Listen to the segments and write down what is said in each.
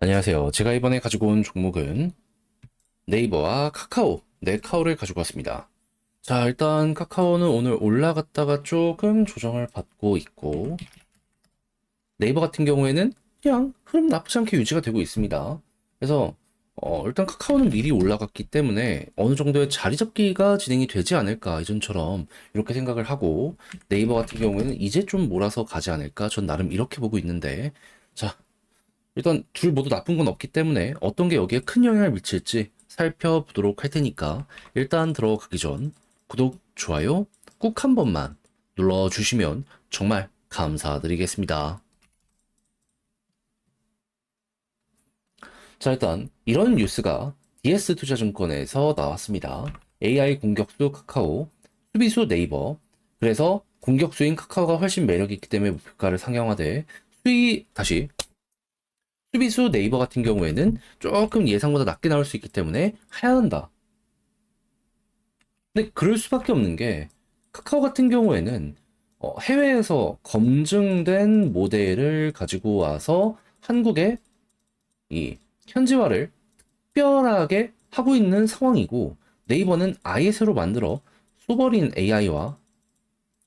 안녕하세요. 제가 이번에 가지고 온 종목은 네이버와 카카오, 네카오를 가지고 왔습니다. 자, 일단 카카오는 오늘 올라갔다가 조금 조정을 받고 있고, 네이버 같은 경우에는 그냥 흐름 나쁘지 않게 유지가 되고 있습니다. 그래서, 어, 일단 카카오는 미리 올라갔기 때문에 어느 정도의 자리 잡기가 진행이 되지 않을까, 이전처럼 이렇게 생각을 하고, 네이버 같은 경우에는 이제 좀 몰아서 가지 않을까, 전 나름 이렇게 보고 있는데, 자, 일단 둘 모두 나쁜 건 없기 때문에 어떤 게 여기에 큰 영향을 미칠지 살펴보도록 할 테니까 일단 들어가기 전 구독, 좋아요 꾹 한 번만 눌러주시면 정말 감사드리겠습니다. 자, 일단 이런 뉴스가 DS투자증권에서 나왔습니다. AI 공격수 카카오, 수비수 네이버. 그래서 공격수인 카카오가 훨씬 매력이 있기 때문에 목표가를 상향화돼 수익 다시 수비수 네이버 같은 경우에는 조금 예상보다 낮게 나올 수 있기 때문에 하향한다. 근데 그럴 수밖에 없는 게 카카오 같은 경우에는 어, 해외에서 검증된 모델을 가지고 와서 한국에 이 현지화를 특별하게 하고 있는 상황이고 네이버는 아예 새로 만들어 쏘버린 AI와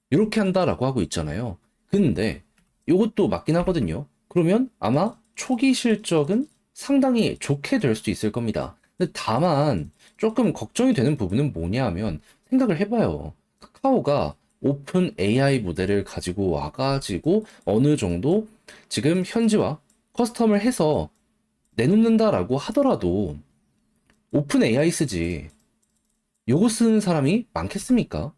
이렇게 한다라고 하고 있잖아요. 근데 이것도 맞긴 하거든요. 그러면 아마 초기 실적은 상당히 좋게 될 수도 있을 겁니다. 근데 다만 조금 걱정이 되는 부분은 뭐냐 하면 생각을 해봐요. 카카오가 오픈 AI 모델을 가지고 와가지고 어느 정도 지금 현지화 커스텀을 해서 내놓는다라고 하더라도 오픈 AI 쓰지 요거 쓰는 사람이 많겠습니까?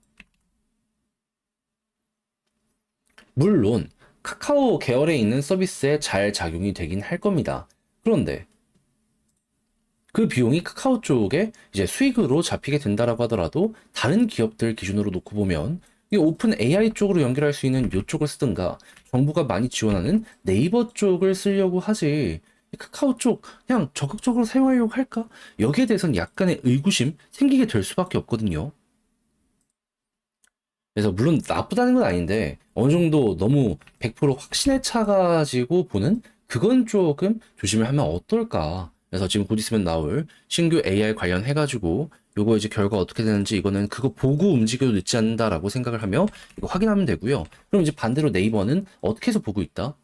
물론 카카오 계열에 있는 서비스에 잘 작용이 되긴 할 겁니다. 그런데 그 비용이 카카오 쪽에 이제 수익으로 잡히게 된다라고 하더라도 다른 기업들 기준으로 놓고 보면 이 오픈 AI 쪽으로 연결할 수 있는 이쪽을 쓰든가 정부가 많이 지원하는 네이버 쪽을 쓰려고 하지 카카오 쪽 그냥 적극적으로 사용하려고 할까? 여기에 대해서는 약간의 의구심 생기게 될 수밖에 없거든요. 그래서 물론 나쁘다는 건 아닌데 어느 정도 너무 100% 확신에 차가지고 보는 그건 조금 조심을 하면 어떨까. 그래서 지금 곧 있으면 나올 신규 AI 관련 해가지고 요거 이제 결과 어떻게 되는지 이거는 그거 보고 움직여도 늦지 않는다라고 생각을 하며 이거 확인하면 되고요. 그럼 이제 반대로 네이버는 어떻게 해서 보고 있다?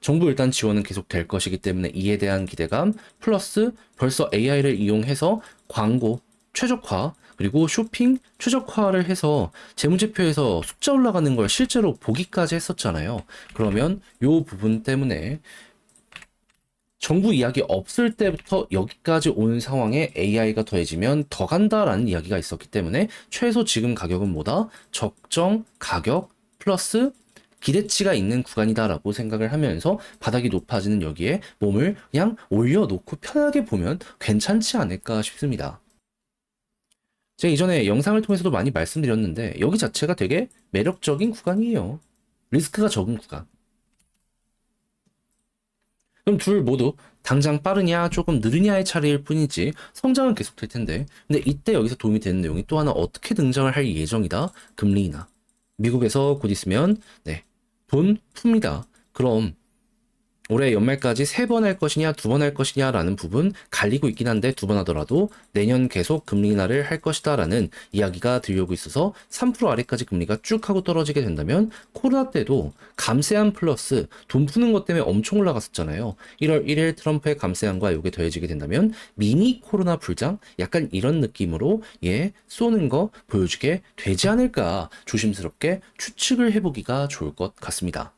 정부 일단 지원은 계속 될 것이기 때문에 이에 대한 기대감 플러스 벌써 AI를 이용해서 광고 최적화 그리고 쇼핑 최적화를 해서 재무제표에서 숫자 올라가는 걸 실제로 보기까지 했었잖아요. 그러면 요 부분 때문에 정부 이야기 없을 때부터 여기까지 온 상황에 AI가 더해지면 더 간다라는 이야기가 있었기 때문에 최소 지금 가격은 뭐다? 적정 가격 플러스 기대치가 있는 구간이다라고 생각을 하면서 바닥이 높아지는 여기에 몸을 그냥 올려놓고 편하게 보면 괜찮지 않을까 싶습니다. 제가 이전에 영상을 통해서도 많이 말씀드렸는데 여기 자체가 되게 매력적인 구간이에요. 리스크가 적은 구간. 그럼 둘 모두 당장 빠르냐 조금 느리냐의 차이일 뿐이지 성장은 계속 될 텐데 근데 이때 여기서 도움이 되는 내용이 또 하나 어떻게 등장을 할 예정이다 금리 인하 미국에서 곧 있으면 네 돈 풉니다 그럼 올해 연말까지 세 번 할 것이냐, 두 번 할 것이냐라는 부분 갈리고 있긴 한데 두 번 하더라도 내년 계속 금리 인하를 할 것이다라는 이야기가 들려오고 있어서 3% 아래까지 금리가 쭉 하고 떨어지게 된다면 코로나 때도 감세한 플러스 돈 푸는 것 때문에 엄청 올라갔었잖아요. 1월 1일 트럼프의 감세안과 이게 더해지게 된다면 미니 코로나 불장 약간 이런 느낌으로 예 쏘는 거 보여주게 되지 않을까 조심스럽게 추측을 해보기가 좋을 것 같습니다.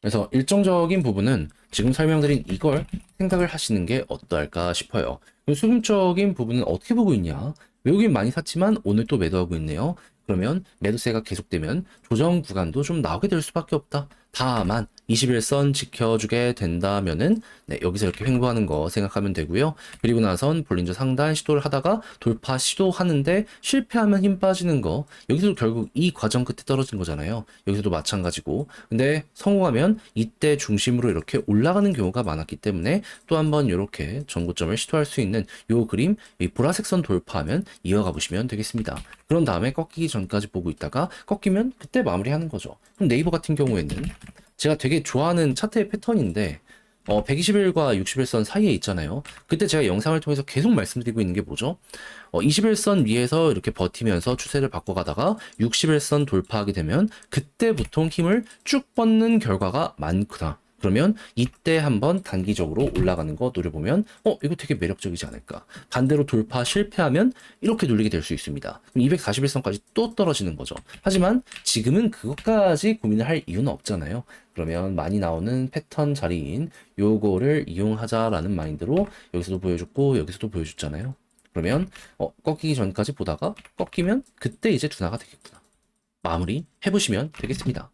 그래서 일정적인 부분은 지금 설명드린 이걸 생각을 하시는 게 어떨까 싶어요. 수급적인 부분은 어떻게 보고 있냐? 외국인 많이 샀지만 오늘 또 매도하고 있네요. 그러면 매도세가 계속되면 조정 구간도 좀 나오게 될 수밖에 없다. 다만 21선 지켜주게 된다면은 네, 여기서 이렇게 횡보하는 거 생각하면 되고요. 그리고 나선 볼린저 상단 시도를 하다가 돌파 시도하는데 실패하면 힘 빠지는 거 여기서도 결국 이 과정 끝에 떨어진 거잖아요. 여기서도 마찬가지고 근데 성공하면 이때 중심으로 이렇게 올라가는 경우가 많았기 때문에 또 한번 이렇게 전고점을 시도할 수 있는 요 그림 이 보라색 선 돌파하면 이어가 보시면 되겠습니다. 그런 다음에 꺾이기 전까지 보고 있다가 꺾이면 그때 마무리하는 거죠. 그럼 네이버 같은 경우에는 제가 되게 좋아하는 차트의 패턴인데 어, 121과 61선 사이에 있잖아요. 그때 제가 영상을 통해서 계속 말씀드리고 있는 게 뭐죠? 어, 21선 위에서 이렇게 버티면서 추세를 바꿔가다가 61선 돌파하게 되면 그때 보통 힘을 쭉 뻗는 결과가 많구나. 그러면 이때 한번 단기적으로 올라가는 거 노려보면 어 이거 되게 매력적이지 않을까. 반대로 돌파 실패하면 이렇게 눌리게 될 수 있습니다. 241선까지 또 떨어지는 거죠. 하지만 지금은 그것까지 고민을 할 이유는 없잖아요. 그러면 많이 나오는 패턴 자리인 요거를 이용하자라는 마인드로 여기서도 보여줬고 여기서도 보여줬잖아요. 그러면 어 꺾이기 전까지 보다가 꺾이면 그때 이제 둔화가 되겠구나. 마무리 해보시면 되겠습니다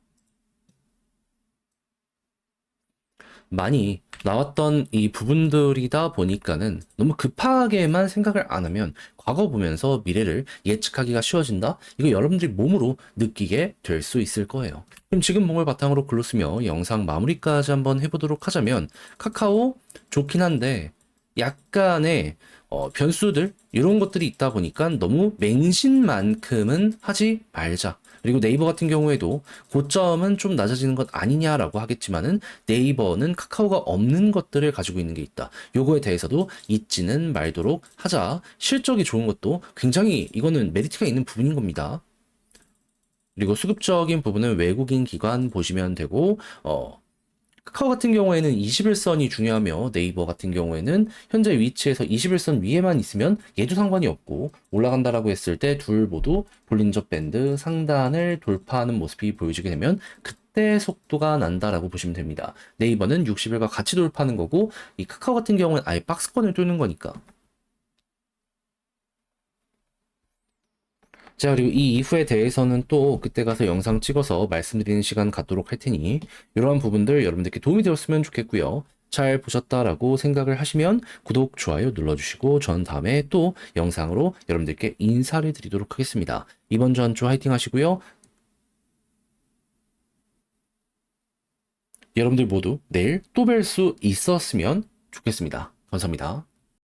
많이 나왔던 이 부분들이다 보니까는 너무 급하게만 생각을 안 하면 과거 보면서 미래를 예측하기가 쉬워진다? 이거 여러분들이 몸으로 느끼게 될 수 있을 거예요. 그럼 지금 몸을 바탕으로 글로 쓰며 영상 마무리까지 한번 해보도록 하자면 카카오 좋긴 한데 약간의 어, 변수들 이런 것들이 있다 보니까 너무 맹신만큼은 하지 말자. 그리고 네이버 같은 경우에도 고점은 좀 낮아지는 것 아니냐라고 하겠지만은 네이버는 카카오가 없는 것들을 가지고 있는 게 있다. 요거에 대해서도 잊지는 말도록 하자. 실적이 좋은 것도 굉장히 이거는 메리트가 있는 부분인 겁니다. 그리고 수급적인 부분은 외국인 기관 보시면 되고 어 카카오 같은 경우에는 21선이 중요하며 네이버 같은 경우에는 현재 위치에서 21선 위에만 있으면 얘도 상관이 없고 올라간다라고 했을 때 둘 모두 볼린저 밴드 상단을 돌파하는 모습이 보여지게 되면 그때 속도가 난다라고 보시면 됩니다. 네이버는 60일과 같이 돌파하는 거고 이 카카오 같은 경우는 아예 박스권을 뚫는 거니까 자, 그리고 이 이후에 대해서는 또 그때 가서 영상 찍어서 말씀드리는 시간 갖도록 할 테니 이러한 부분들 여러분들께 도움이 되었으면 좋겠고요. 잘 보셨다라고 생각을 하시면 구독, 좋아요 눌러주시고 전 다음에 또 영상으로 여러분들께 인사를 드리도록 하겠습니다. 이번 주 한 주 화이팅 하시고요. 여러분들 모두 내일 또 뵐 수 있었으면 좋겠습니다. 감사합니다.